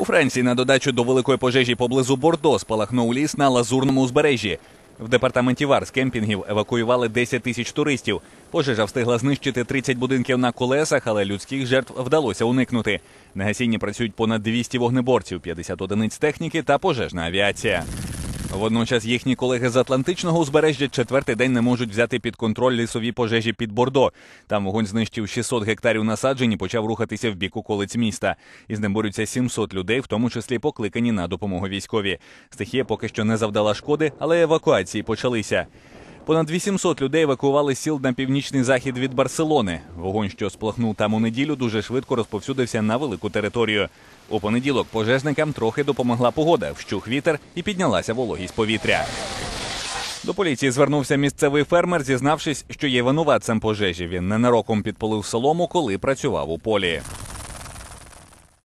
У Франції на додачу до великої пожежі поблизу Бордо спалахнув ліс на лазурному узбережжі. В департаменті ВАР з кемпінгів евакуювали 10 тисяч туристів. Пожежа встигла знищити 30 будинків на колесах, але людських жертв вдалося уникнути. На гасінні працюють понад 200 вогнеборців, 50 одиниць техніки та пожежна авіація. Водночас їхні колеги з Атлантичного узбережжя четвертий день не можуть взяти під контроль лісові пожежі під Бордо. Там вогонь знищив 600 гектарів насаджень і почав рухатися в бік околиць міста. Із ним борються 700 людей, в тому числі покликані на допомогу військові. Стихія поки що не завдала шкоди, але евакуації почалися. Понад 800 людей евакували сіл на північний захід від Барселони. Вогонь, що сплахнув там у неділю, дуже швидко розповсюдився на велику територію. У понеділок пожежникам трохи допомогла погода, вщух вітер і піднялася вологість повітря. До поліції звернувся місцевий фермер, зізнавшись, що є винуватцем пожежі. Він ненароком підпалив солому, коли працював у полі.